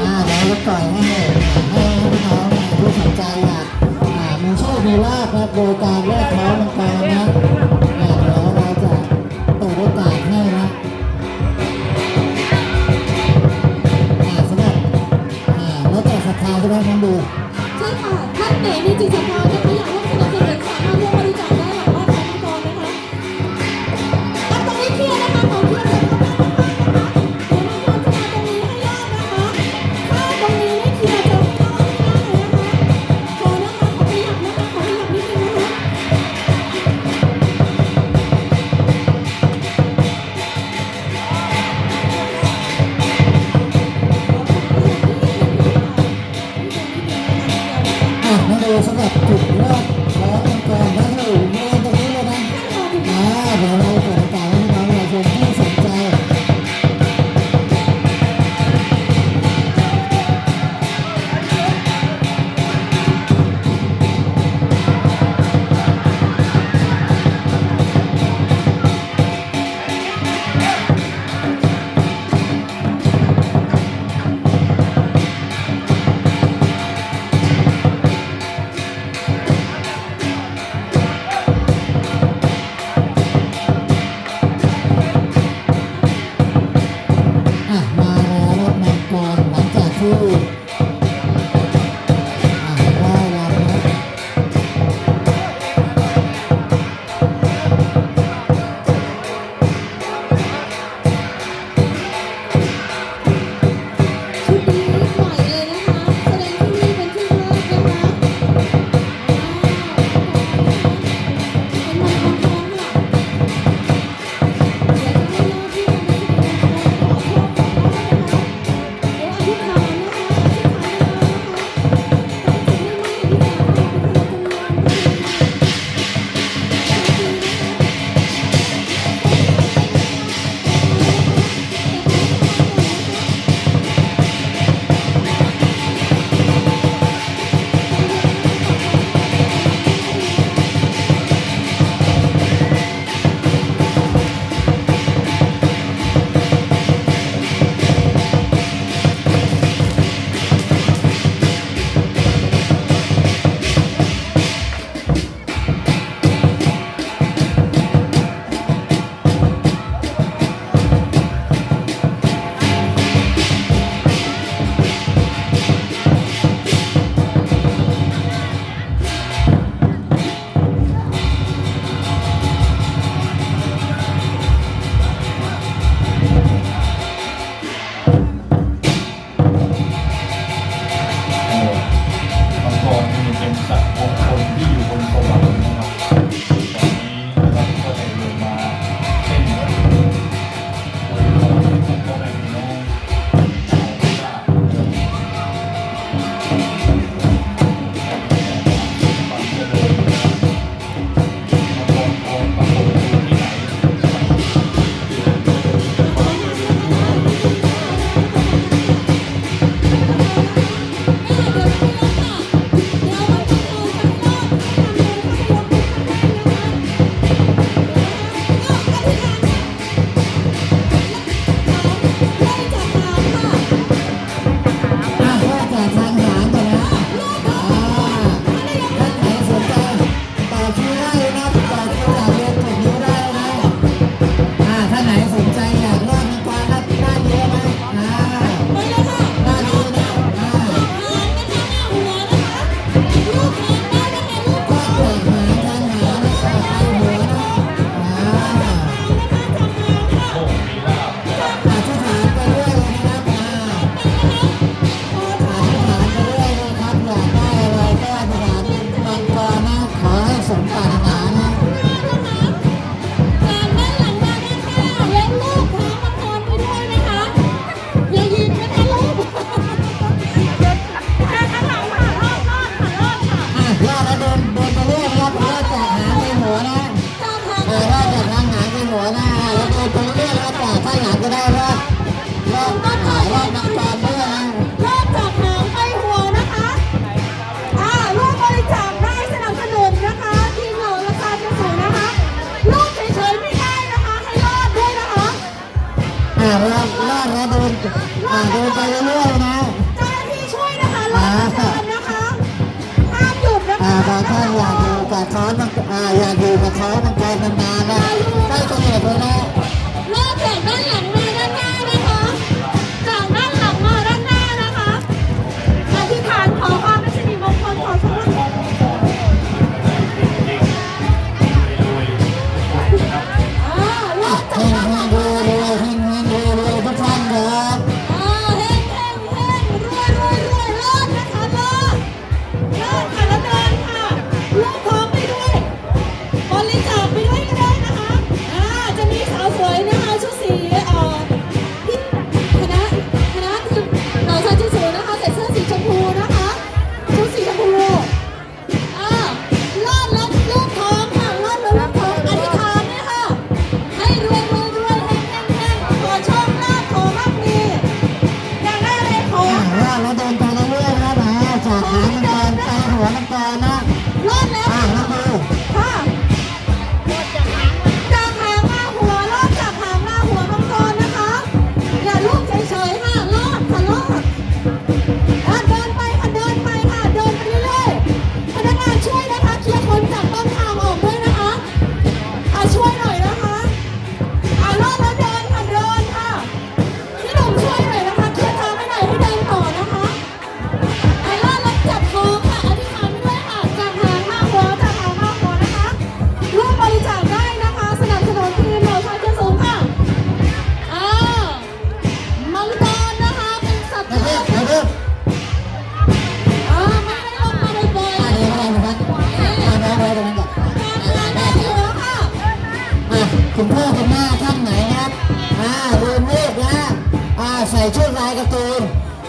อ่าแล้วก็ปล่อยให้ให้พี่น้องผู้สนใจอะอ่ามีโชคมีลาภครับโดยการ fool. ่าเดินไปเรื่อยๆนะ เจ้าหน้าที่ช่วยนะคะรออ่ทนนะคะห้ามหยุดนะอ่าคะ บางท่านอยากอยู่กับช้อนมันอ่าอยากอยู่กับช้อนมันไปนานๆนะใกล้จะเหนื่อยแล้วนะ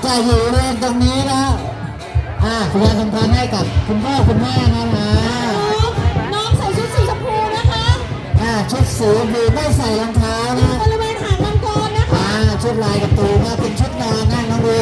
จะอยู่เวรตรงนี้นะอ่าสุณยายสำคัญให้กับคุณพ่อคุณแม่นะฮะน้องใส่ชุดสีชมพูนะคะอ่าชุดสีบูไม่ใส่รองเท้านะบริเวณหางมังกรนะคะอ่าชุดลายกับตูมาเป็นชุดนอนนะน้องบู